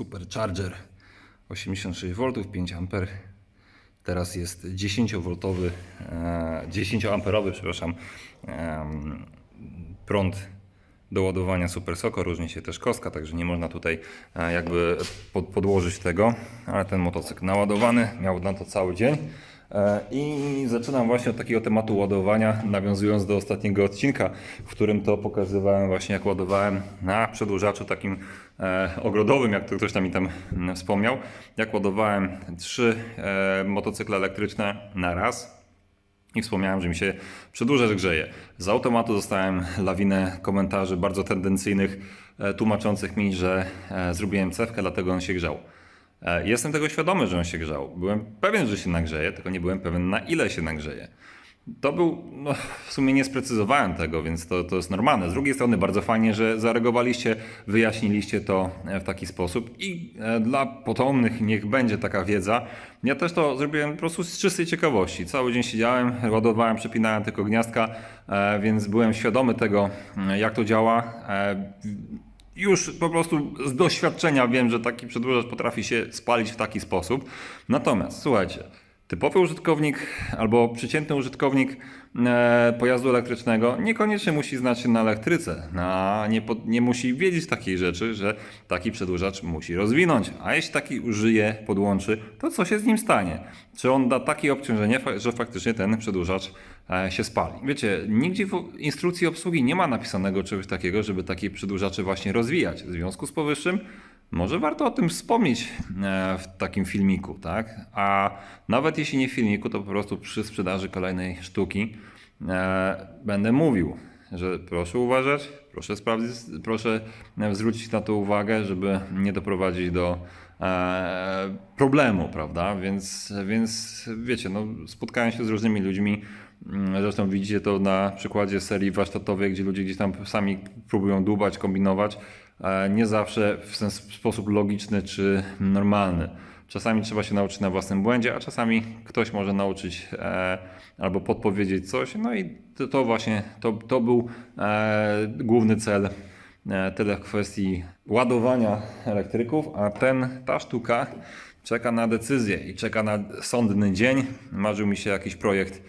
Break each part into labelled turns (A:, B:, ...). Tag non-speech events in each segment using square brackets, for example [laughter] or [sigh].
A: Supercharger 86V, 5 A. Teraz jest 10V, e, 10 amperowy, przepraszam, prąd do ładowania Super Soko. Różni się też kostka, także nie można tutaj e, jakby pod, podłożyć tego, ale ten motocykl naładowany miał na to cały dzień. E, I zaczynam właśnie od takiego tematu ładowania, nawiązując do ostatniego odcinka, w którym to pokazywałem właśnie jak ładowałem na przedłużaczu takim ogrodowym, jak to ktoś tam mi tam mm, wspomniał, jak ładowałem trzy e, motocykle elektryczne na raz. I wspomniałem, że mi się przedłużacz grzeje. Z automatu dostałem lawinę komentarzy bardzo tendencyjnych, e, tłumaczących mi, że e, zrobiłem cewkę, dlatego on się grzał. E, Jestem tego świadomy, że on się grzał. Byłem pewien, że się nagrzeje, tylko nie byłem pewien na ile się nagrzeje. To był, no, w sumie nie sprecyzowałem tego, więc to, to jest normalne. Z drugiej strony bardzo fajnie, że zareagowaliście, wyjaśniliście to e, w taki sposób i e, dla potomnych niech będzie taka wiedza. Ja też to zrobiłem po prostu z czystej ciekawości. Cały dzień siedziałem, ładowałem, przepinałem tylko gniazdka, e, więc byłem świadomy tego, jak to działa. Już po prostu z doświadczenia wiem, że taki przedłużacz potrafi się spalić w taki sposób. Natomiast słuchajcie, typowy użytkownik albo przeciętny użytkownik e, pojazdu elektrycznego niekoniecznie musi znać się na elektryce, a nie, po, nie musi wiedzieć takiej rzeczy, że taki przedłużacz musi rozwinąć. A jeśli taki użyje, podłączy, to co się z nim stanie? Czy on da takie obciążenie, że faktycznie ten przedłużacz e, się spali? Wiecie, nigdzie w instrukcji obsługi nie ma napisanego czegoś takiego, żeby takie przedłużacze właśnie rozwijać. W związku z powyższym może warto o tym wspomnieć e, w takim filmiku, tak? A nawet jeśli nie w filmiku, to po prostu przy sprzedaży kolejnej sztuki e, będę mówił, że proszę uważać, proszę sprawdzić, proszę zwrócić na to uwagę, żeby nie doprowadzić do e, problemu, prawda? Więc, więc wiecie, no, spotkałem się z różnymi ludźmi. Mm, Zresztą widzicie to na przykładzie serii warsztatowej, gdzie ludzie gdzieś tam sami próbują dłubać, kombinować. Nie zawsze w ten sposób logiczny czy normalny. Czasami trzeba się nauczyć na własnym błędzie, a czasami ktoś może nauczyć e, albo podpowiedzieć coś. No i to, to właśnie to, to był e, główny cel. E, tyle w kwestii ładowania elektryków, a ten, ta sztuka czeka na decyzję i czeka na sądny dzień. Marzył mi się jakiś projekt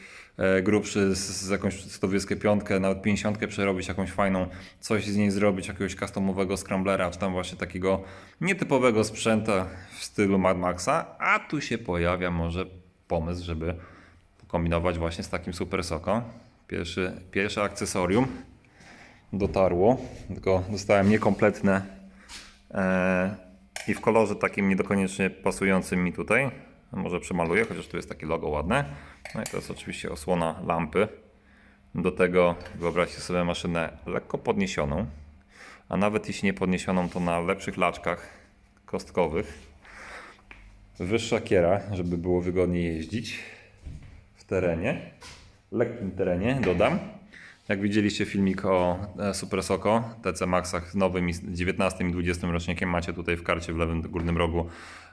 A: grubszy z, jakąś 125, nawet 50 przerobić jakąś fajną, coś z niej zrobić, jakiegoś customowego scramblera, czy tam właśnie takiego nietypowego sprzęta w stylu Mad Maxa, a tu się pojawia może pomysł, żeby kombinować właśnie z takim Super Soko. Pierwszy, pierwsze akcesorium dotarło, tylko dostałem niekompletne e, i w kolorze takim niedokoniecznie pasującym mi tutaj. Może przemaluję, chociaż tu jest takie logo ładne. No i to jest oczywiście osłona lampy. Do tego wyobraźcie sobie maszynę lekko podniesioną, a nawet jeśli nie podniesioną, to na lepszych laczkach kostkowych. Wyższa kiera, żeby było wygodniej jeździć w terenie, lekkim terenie, dodam. Jak widzieliście filmik o e, Super Soko, TC Maxach nowym i 19 i 20 rocznikiem, macie tutaj w karcie w lewym górnym rogu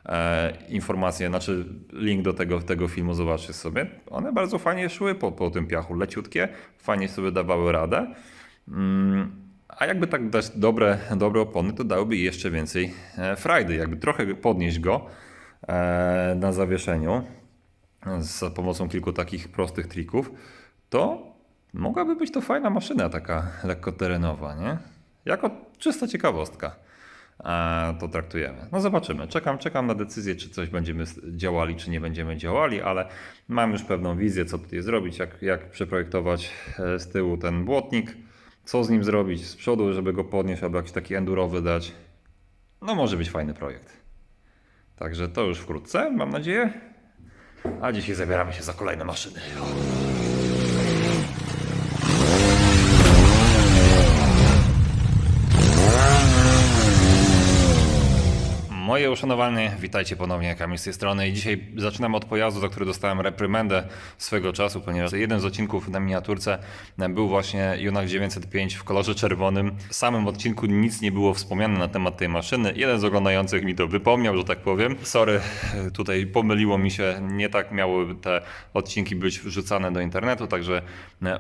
A: e, informacje, znaczy link do tego, tego filmu, zobaczcie sobie. One bardzo fajnie szły po, po tym piachu, leciutkie, fajnie sobie dawały radę. Mm, a jakby tak dać dobre, dobre opony, to dałyby jeszcze więcej e, frajdy. Jakby trochę podnieść go e, na zawieszeniu za pomocą kilku takich prostych trików, to mogłaby być to fajna maszyna taka lekko terenowa, nie? Jako czysta ciekawostka to traktujemy. No zobaczymy. Czekam, czekam na decyzję, czy coś będziemy działali, czy nie będziemy działali, ale mam już pewną wizję, co tutaj zrobić, jak, jak przeprojektować e, z tyłu ten błotnik, co z nim zrobić z przodu, żeby go podnieść, albo jakiś taki endurowy dać. No może być fajny projekt. Także to już wkrótce, mam nadzieję. A dzisiaj zabieramy się za kolejne maszyny. Moje uszanowanie, witajcie ponownie, Kamil z tej strony i dzisiaj zaczynamy od pojazdu, za który dostałem reprymendę swego czasu, ponieważ jeden z odcinków na miniaturce był właśnie Junak 905 w kolorze czerwonym. W samym odcinku nic nie było wspomniane na temat tej maszyny. Jeden z oglądających mi to wypomniał, że tak powiem. Sorry, tutaj pomyliło mi się, nie tak miały te odcinki być wrzucane do internetu, także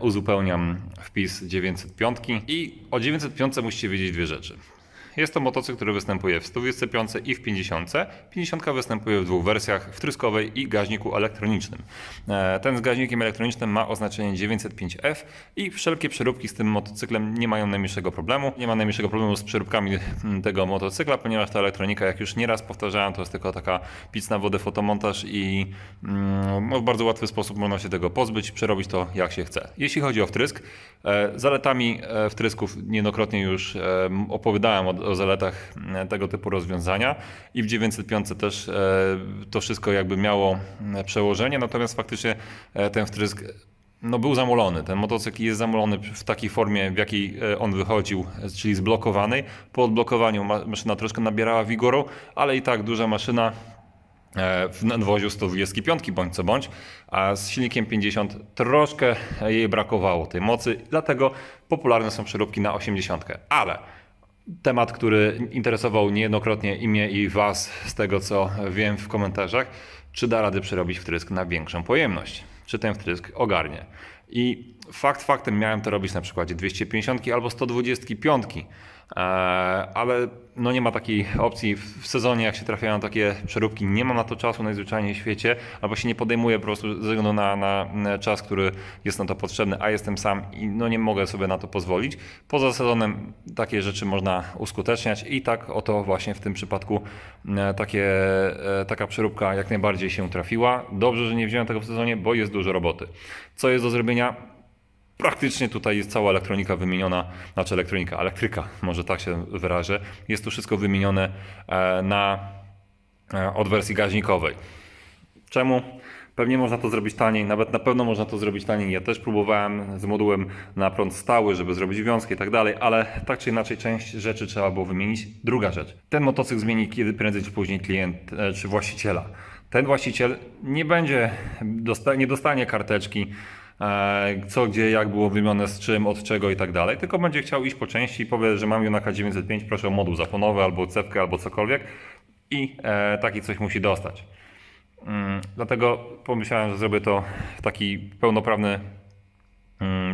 A: uzupełniam wpis 905 i o 905 musicie wiedzieć dwie rzeczy. Jest to motocykl, który występuje w 125 i w 50. 50 występuje w dwóch wersjach, w tryskowej i gaźniku elektronicznym. E, Ten z gaźnikiem elektronicznym ma oznaczenie 905F i wszelkie przeróbki z tym motocyklem nie mają najmniejszego problemu. Nie ma najmniejszego problemu z przeróbkami mm, tego motocykla, ponieważ ta elektronika, jak już nieraz powtarzałem, to jest tylko taka pic na wodę fotomontaż i mm, no, w bardzo łatwy sposób można się tego pozbyć, przerobić to jak się chce. Jeśli chodzi o wtrysk, e, zaletami e, wtrysków niejednokrotnie już opowiadałem o, zaletach m, tego typu rozwiązania i w 905 też e, to wszystko jakby miało m, przełożenie, natomiast faktycznie e, ten wtrysk no był zamolony. Ten motocykl jest zamolony w takiej formie, w jakiej e, on wychodził, czyli zblokowanej. Po odblokowaniu ma- maszyna troszkę nabierała wigoru, ale i tak duża maszyna e, w nadwoziu 125 bądź co bądź, a z silnikiem 50 troszkę jej brakowało tej mocy, dlatego popularne są przeróbki na 80. Ale temat, który interesował niejednokrotnie i mnie i Was z tego co wiem w komentarzach, czy da rady przerobić wtrysk na większą pojemność? Czy ten wtrysk ogarnie? I fakt faktem miałem to robić na przykładzie 250 albo 125, e, ale no nie ma takiej opcji w sezonie, jak się trafiają takie przeróbki, nie mam na to czasu najzwyczajniej w świecie, albo się nie podejmuję po prostu ze względu na, na na czas, który jest na to potrzebny, a jestem sam i no nie mogę sobie na to pozwolić. Poza sezonem takie rzeczy można uskuteczniać i tak oto właśnie w tym przypadku e, takie, e, taka przeróbka jak najbardziej się trafiła. Dobrze, że nie wziąłem tego w sezonie, bo jest dużo roboty. Co jest do zrobienia? Praktycznie tutaj jest cała elektronika wymieniona, znaczy elektronika, elektryka, może tak się wyrażę. Jest tu wszystko wymienione e, na, e, od wersji gaźnikowej. Czemu? Pewnie można to zrobić taniej, nawet na pewno można to zrobić taniej. Ja też próbowałem z modułem na prąd stały, żeby zrobić wiązkę i tak dalej, ale tak czy inaczej część rzeczy trzeba było wymienić. Druga rzecz. Ten motocykl zmieni kiedy prędzej czy później klient e, czy właściciela. Ten właściciel nie będzie, nie dostanie karteczki, co, gdzie, jak było wymienione, z czym, od czego i tak dalej, tylko będzie chciał iść po części i powie, że mam Junaka 905, proszę o moduł zaponowy albo cewkę, albo cokolwiek i e, taki coś musi dostać. Mm, Dlatego pomyślałem, że zrobię to w taki pełnoprawny,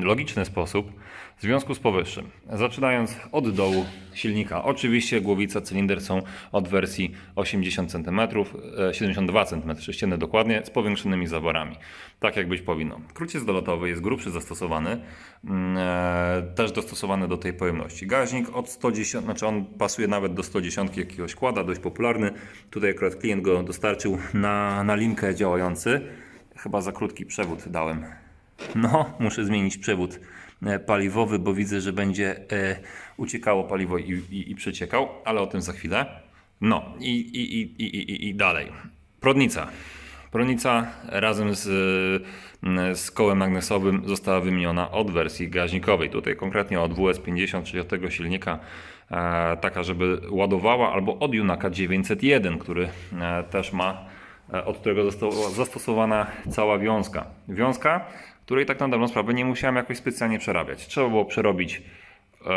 A: logiczny sposób. W związku z powyższym, zaczynając od dołu silnika, oczywiście głowica, cylinder są od wersji 80 cm, e, 72 cm sześcienne dokładnie, z powiększonymi zaworami. Tak jak być powinno. Króciec dolotowy jest grubszy zastosowany, mm, e, też dostosowany do tej pojemności. Gaźnik od 110, znaczy on pasuje nawet do 110 jakiegoś kłada, dość popularny. Tutaj akurat klient go dostarczył na, na linkę działający. Chyba za krótki przewód dałem. No, muszę zmienić przewód e, paliwowy, bo widzę, że będzie e, uciekało paliwo i, i, i przeciekał, ale o tym za chwilę. No i, i, i, i, i, dalej. Prodnica. Prodnica razem z, z kołem magnesowym została wymieniona od wersji gaźnikowej. Tutaj konkretnie od WS50, czyli od tego silnika, e, taka, żeby ładowała, albo od Junaka 901, który e, też ma e, od którego została zastosowana cała wiązka. Wiązka, której tak na dobrą sprawę nie musiałem jakoś specjalnie przerabiać. Trzeba było przerobić e,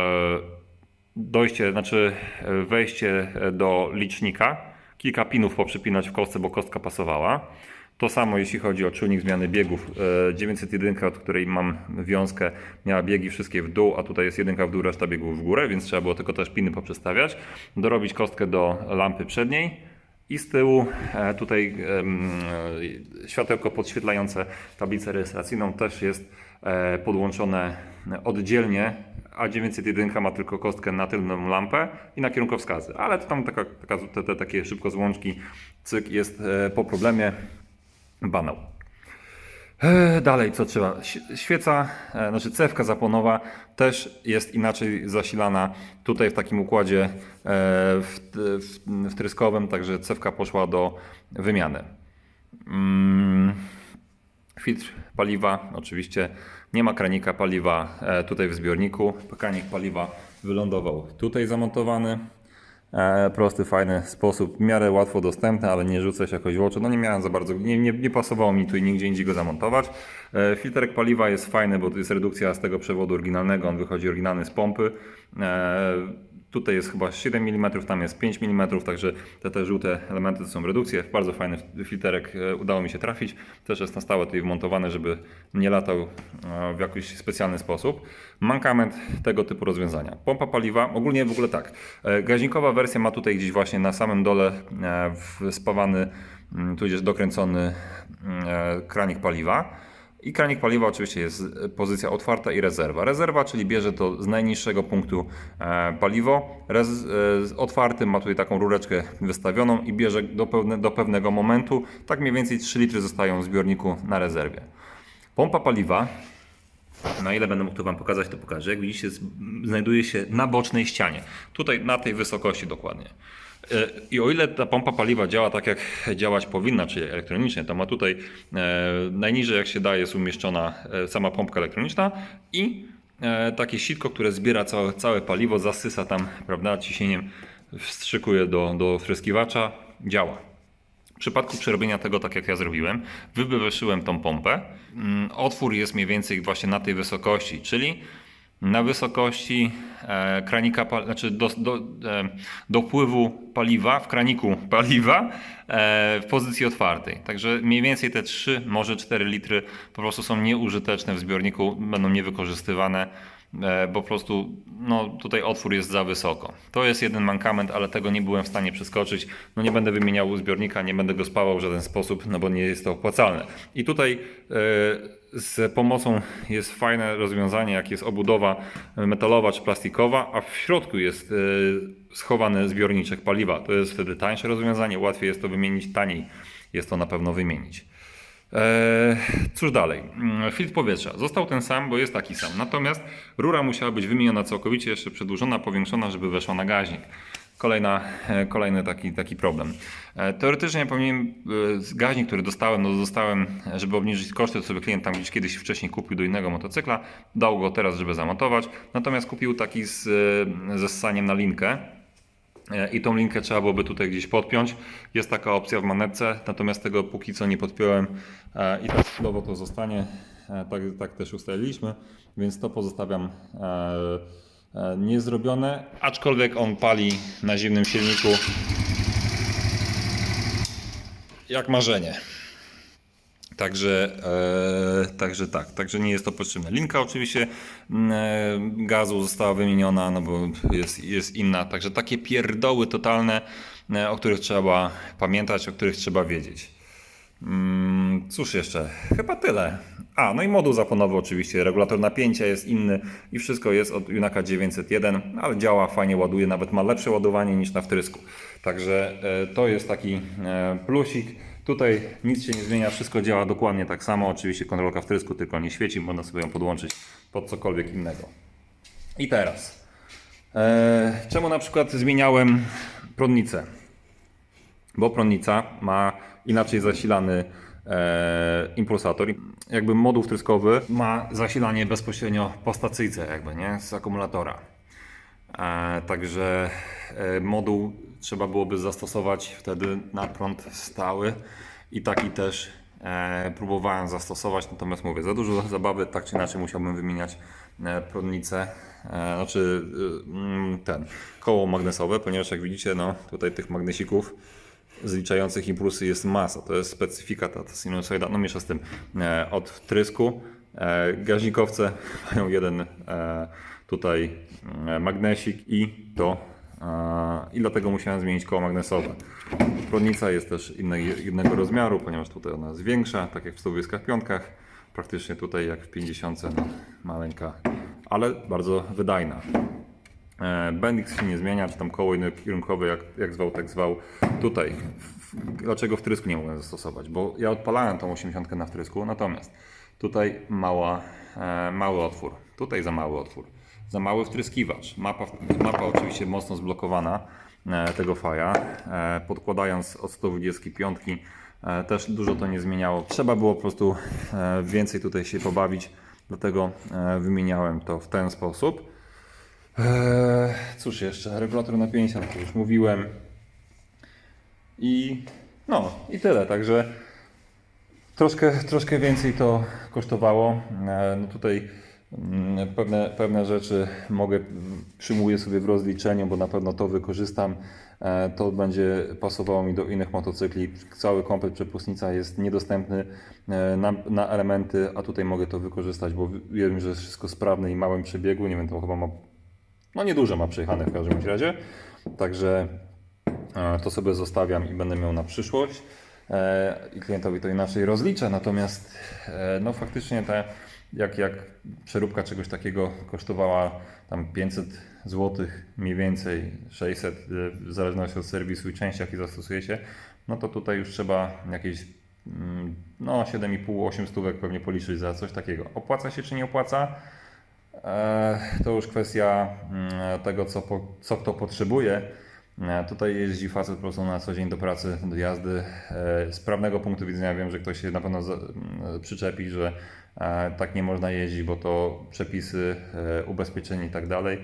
A: dojście, znaczy e, wejście do licznika, kilka pinów poprzypinać w kostce, bo kostka pasowała. To samo jeśli chodzi o czujnik zmiany biegów. E, 901, od której mam wiązkę, miała biegi wszystkie w dół, a tutaj jest jedynka w dół, reszta biegów w górę, więc trzeba było tylko też piny poprzestawiać. Dorobić kostkę do lampy przedniej. I z tyłu e, tutaj e, światełko podświetlające tablicę rejestracyjną też jest e, podłączone oddzielnie, a 901 ma tylko kostkę na tylną lampę i na kierunkowskazy. Ale to tam taka, taka, te, te takie szybko złączki, cyk jest po problemie banał. E, Dalej, co trzeba? Świeca, e, znaczy cewka zaponowa też jest inaczej zasilana tutaj w takim układzie e, wtryskowym, także cewka poszła do wymiany. Mm, Filtr paliwa, oczywiście nie ma kranika paliwa e, tutaj w zbiorniku. Kranik paliwa wylądował tutaj zamontowany. E, prosty, fajny sposób, w miarę łatwo dostępny, ale nie rzucę się jakoś w oczy. No nie miałem za bardzo, nie, nie, nie pasowało mi tu i nigdzie indziej go zamontować. E, filterek paliwa jest fajny, bo to jest redukcja z tego przewodu oryginalnego, on wychodzi oryginalny z pompy. E, Tutaj jest chyba 7 mm, tam jest 5 mm, także te, te żółte elementy to są redukcje. Bardzo fajny filterek e, udało mi się trafić. Też jest na stałe tutaj wmontowany, żeby nie latał e, w jakiś specjalny sposób. Mankament tego typu rozwiązania. Pompa paliwa, ogólnie w ogóle tak. E, Gaźnikowa wersja ma tutaj gdzieś właśnie na samym dole spawany, tudzież dokręcony kranik paliwa. I kranik paliwa oczywiście jest e, pozycja otwarta i rezerwa. Rezerwa, czyli bierze to z najniższego punktu e, paliwo. Rez, e, z otwartym ma tutaj taką rureczkę wystawioną i bierze do, pewne, do pewnego momentu. Tak mniej więcej 3 litry zostają w zbiorniku na rezerwie. Pompa paliwa, na ile będę mógł to Wam pokazać, to pokażę. Jak widzicie, znajduje się na bocznej ścianie. Tutaj na tej wysokości dokładnie. E, I o ile ta pompa paliwa działa tak, jak działać powinna, czyli elektronicznie, to ma tutaj e, najniżej, jak się da, jest umieszczona e, sama pompka elektroniczna i takie sitko, które zbiera całe, całe paliwo, zasysa tam, prawda, ciśnieniem, wstrzykuje do, do wtryskiwacza, działa. W przypadku przerobienia tego tak jak ja zrobiłem, wywyszyłem tą pompę. Mm, Otwór jest mniej więcej właśnie na tej wysokości, czyli na wysokości e, kranika, znaczy do, do, e, dopływu paliwa w kraniku [laughs] paliwa e, w pozycji otwartej. Także mniej więcej te 3, może 4 litry po prostu są nieużyteczne w zbiorniku, będą niewykorzystywane bo po prostu no, tutaj otwór jest za wysoko. To jest jeden mankament, ale tego nie byłem w stanie przeskoczyć. No nie będę wymieniał zbiornika, nie będę go spawał w żaden sposób, no bo nie jest to opłacalne. I tutaj e, z pomocą jest fajne rozwiązanie, jak jest obudowa metalowa czy plastikowa, a w środku jest e, schowany zbiorniczek paliwa. To jest wtedy tańsze rozwiązanie, łatwiej jest to wymienić, taniej jest to na pewno wymienić. Eee, cóż dalej? Mm, Filtr powietrza został ten sam, bo jest taki sam. Natomiast rura musiała być wymieniona całkowicie, jeszcze przedłużona, powiększona, żeby weszła na gaźnik. Kolejna, e, kolejny taki, taki problem. E, Teoretycznie powinien e, gaźnik, który dostałem, no dostałem, e, żeby obniżyć koszty, to sobie klient tam gdzieś kiedyś wcześniej kupił do innego motocykla, dał go teraz, żeby zamontować. Natomiast kupił taki z, e, ze ssaniem na linkę, E, i tą linkę trzeba byłoby tutaj gdzieś podpiąć. Jest taka opcja w manetce, natomiast tego póki co nie podpiąłem e, i tak chwilowo to zostanie. E, Tak, tak też ustaliliśmy, więc to pozostawiam e, e, niezrobione, aczkolwiek on pali na zimnym silniku jak marzenie. Także, e, także tak, także nie jest to potrzebne. Linka oczywiście e, gazu została wymieniona, no bo jest, jest inna. Także takie pierdoły totalne, e, o których trzeba pamiętać, o których trzeba wiedzieć. Mm, cóż jeszcze? Chyba tyle. A, no i moduł zaponowy oczywiście, regulator napięcia jest inny i wszystko jest od Junaka 901, ale działa, fajnie ładuje, nawet ma lepsze ładowanie niż na wtrysku. Także e, to jest taki e, plusik. Tutaj nic się nie zmienia, wszystko działa dokładnie tak samo. Oczywiście kontrolka wtrysku tylko nie świeci, można sobie ją podłączyć pod cokolwiek innego. I teraz, e, czemu na przykład zmieniałem prądnicę? bo prądnica ma inaczej zasilany e, impulsator. Jakby moduł wtryskowy ma zasilanie bezpośrednio po stacyjce, jakby nie z akumulatora. E, także moduł trzeba byłoby zastosować wtedy na prąd stały i taki też e, próbowałem zastosować, natomiast mówię, za dużo [laughs] zabawy, tak czy inaczej musiałbym wymieniać e, prądnicę, e, znaczy e, ten koło magnesowe, ponieważ jak widzicie, no tutaj tych magnesików zliczających impulsy jest masa. To jest specyfika ta, ta sinusoida, no miesza z tym e, od wtrysku. E, gaźnikowce mają jeden e, tutaj e, magnesik i to i dlatego musiałem zmienić koło magnesowe. Prądnica jest też innej, innego rozmiaru, ponieważ tutaj ona jest większa, tak jak w 120 piątkach. Praktycznie tutaj jak w 50, no, maleńka, ale bardzo wydajna. E, Bendix się nie zmienia, czy tam koło kierunkowe, jak, jak zwał, tak zwał. Tutaj, dlaczego wtrysku nie mogłem zastosować? Bo ja odpalałem tą 80 na wtrysku, natomiast tutaj mała, e, mały otwór, tutaj za mały otwór, za mały wtryskiwacz. Mapa, mapa oczywiście mocno zblokowana e, tego faja, e, podkładając od 125 e, też dużo to nie zmieniało. Trzeba było po prostu więcej tutaj się pobawić, dlatego wymieniałem to w ten sposób. Cóż jeszcze, regulator napięcia, no to już mówiłem. I no, i tyle. Także troszkę, troszkę więcej to kosztowało. No tutaj Pewne, pewne rzeczy mogę, mm, przyjmuję sobie w rozliczeniu, bo na pewno to wykorzystam. E, To będzie pasowało mi do innych motocykli. Cały komplet przepustnica jest niedostępny e, na, na elementy, a tutaj mogę to wykorzystać, bo wiem, że jest wszystko sprawne i małym przebiegu. Nie wiem, to chyba ma, no nieduże ma przejechane w każdym razie. Także E, to sobie zostawiam i będę miał na przyszłość. I klientowi to inaczej rozliczę. Natomiast no faktycznie te, jak, jak przeróbka czegoś takiego kosztowała tam 500 zł, mniej więcej 600, e, w zależności od serwisu i części, jakie zastosujecie, no to tutaj już trzeba jakieś mm, no 7,5-8 stówek pewnie policzyć za coś takiego. Opłaca się czy nie opłaca? E, To już kwestia mm, tego, co, po, co kto potrzebuje. E, Tutaj jeździ facet po prostu na co dzień do pracy, do jazdy. E, Z prawnego punktu widzenia wiem, że ktoś się na pewno przyczepi, że e, tak nie można jeździć, bo to przepisy, ubezpieczenie i tak dalej.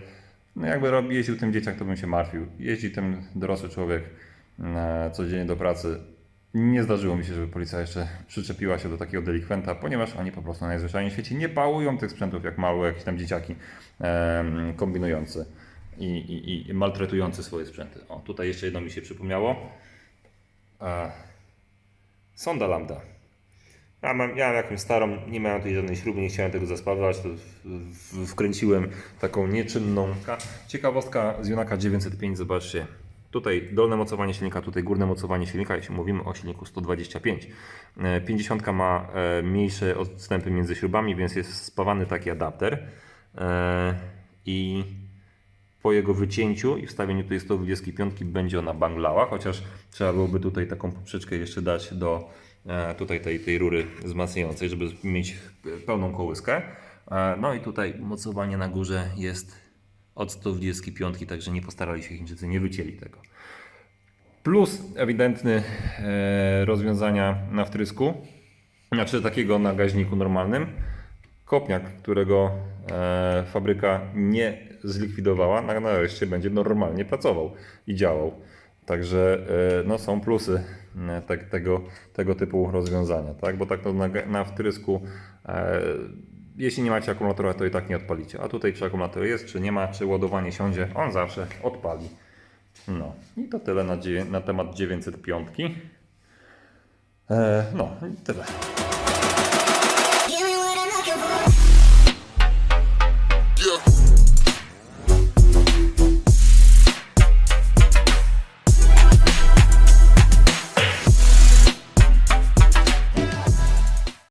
A: No jakby jeździł tym dzieciak, to bym się martwił. Jeździ tym dorosły człowiek codziennie do pracy. Nie zdarzyło mi się, żeby policja jeszcze przyczepiła się do takiego delikwenta, ponieważ oni po prostu najzwyczajniej w świecie nie pałują tych sprzętów jak małe jakieś tam dzieciaki kombinujące i, i, i maltretujące swoje sprzęty. O, tutaj jeszcze jedno mi się przypomniało. E, sonda lambda. Ja mam, ja mam jakąś starą, nie miałem tutaj żadnej śruby, nie chciałem tego zaspawać, to w, wkręciłem taką nieczynną. Ka- Ciekawostka z Junaka 905, zobaczcie. Tutaj dolne mocowanie silnika, tutaj górne mocowanie silnika, jeśli mówimy o silniku 125. E, 50 ma e, mniejsze odstępy między śrubami, więc jest spawany taki adapter. E, I po jego wycięciu i wstawieniu tej 125 będzie ona banglała, chociaż trzeba byłoby tutaj taką poprzeczkę jeszcze dać do e, tutaj tej, tej rury wzmacniającej, żeby mieć pełną kołyskę. E, No i tutaj mocowanie na górze jest od 125, także nie postarali się Chińczycy, nie wycięli tego. Plus ewidentny e, rozwiązania na wtrysku, znaczy takiego na gaźniku normalnym. Kopniak, którego e, fabryka nie zlikwidowała, na nareszcie będzie normalnie pracował i działał. Także e, no, są plusy e, te, tego, tego typu rozwiązania, tak? bo tak na, na wtrysku, e, jeśli nie macie akumulatora, to i tak nie odpalicie. A tutaj czy akumulator jest, czy nie ma, czy ładowanie siądzie, on zawsze odpali. No i to tyle na, na temat 905. E, no tyle.